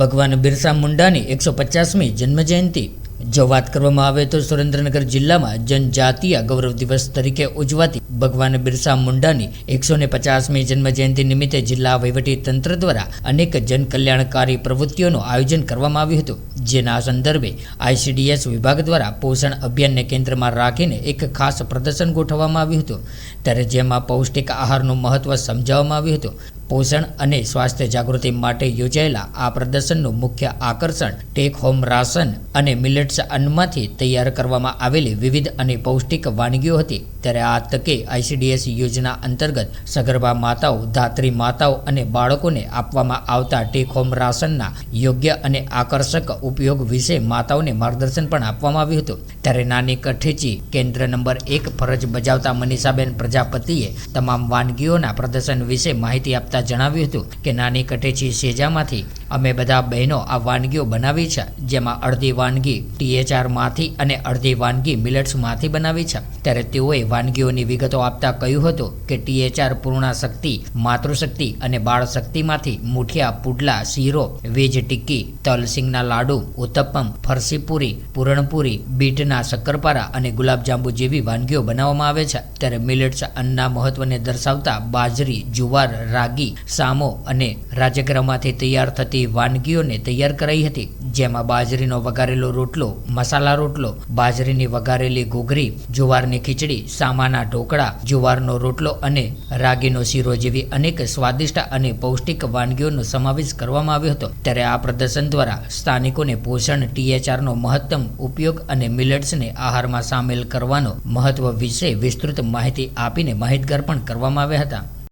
ભગવાન બિરસા મુંડાની એકસો પચાસમી જન્મજયંતિ. જો વાત કરવામાં આવે તો સુરેન્દ્રનગર જિલ્લામાં જનજાતીય ગૌરવ દિવસ તરીકે ઉજવાતી ભગવાન બિરસા મુંડાની એકસો ને પચાસમી જન્મજયંતિ નિમિત્તે જિલ્લા તંત્ર દ્વારા અનેક જનકલ્યાણકારી પ્રવૃત્તિઓનું આયોજન કરવામાં આવ્યું હતું. જેના સંદર્ભે આઈસીડીએસ વિભાગ દ્વારા પોષણ અભિયાનને કેન્દ્રમાં રાખીને એક ખાસ પ્રદર્શન ગોઠવવામાં આવ્યું હતું. ત્યારે જેમાં પૌષ્ટિક આહારનું મહત્વ સમજાવવામાં આવ્યું હતું. પોષણ અને સ્વાસ્થ્ય જાગૃતિ માટે યોજાયેલા આ પ્રદર્શનનું મુખ્ય આકર્ષણ ટેક હોમ રાશન અને મિલેટ્સ અન્નમાંથી તૈયાર કરવામાં આવેલી વિવિધ અને પૌષ્ટિક વાનગીઓ હતી. ત્યારે આ તકે આઈસીડીએસ યોજના અંતર્ગત સગર્ભા માતાઓ, ધાત્રી માતાઓ અને બાળકોને આપવામાં આવતા ટેક હોમ રાશનના યોગ્ય અને આકર્ષક ઉપયોગ વિશે માતાઓને માર્ગદર્શન પણ આપવામાં આવ્યું હતું. ત્યારે નાની કઠેચી, કેન્દ્ર નંબર એક, ફરજ બજાવતા મનીષાબેન પ્રજાપતિએ તમામ વાનગીઓના પ્રદર્શન વિશે માહિતી આપતા જણાવ્યું હતું કે નાની કઠેચી સેજામાંથી અમે બધા બહેનો આ વાનગીઓ બનાવી છે, જેમાં અડધી વાનગી ટીએચઆરમાંથી અને અડધી વાનગી મિલેટ્સમાંથી બનાવી છે. ત્યારે તેઓએ વાનગીઓની વિગતો આપતા કહ્યું હતું કે ટીએચઆર પૂર્ણા શક્તિ, માતૃશક્તિ અને બાળ શક્તિમાંથી મુઠિયા, પુડલા, શીરો, વેજ ટિક્કી તલસિંગના લાડુ, ઉત્તપમ ફરસીપુરી પૂરણપુરી, બીટના શક્કરપારા અને ગુલાબજાંબુ જેવી વાનગીઓ બનાવવામાં આવે છે. ત્યારે મિલેટ્સ અન્નના મહત્વને દર્શાવતા બાજરી, જુવાર, રાગી, સામો અને રાજગરામાંથી તૈયાર થતી વાનગીઓને તૈયાર કરાઈ હતી. જેમાં બાજરીનો વઘારેલો રોટલો, મસાલા રોટલો, બાજરીની વઘારેલી ઘોઘરી, જુવારની ખીચડી, સામાના ઢોકળા, જુવારનો રોટલો અને રાગીનો શીરો જેવી અનેક સ્વાદિષ્ટ અને પૌષ્ટિક વાનગીઓનો સમાવેશ કરવામાં આવ્યો હતો. ત્યારે આ પ્રદર્શન દ્વારા સ્થાનિકોને પોષણ, ટીએચઆરનો મહત્તમ ઉપયોગ અને મિલેટ્સને આહારમાં સામેલ કરવાનો મહત્વ વિશે વિસ્તૃત માહિતી આપીને માહિતગાર પણ કરવામાં આવ્યા હતા.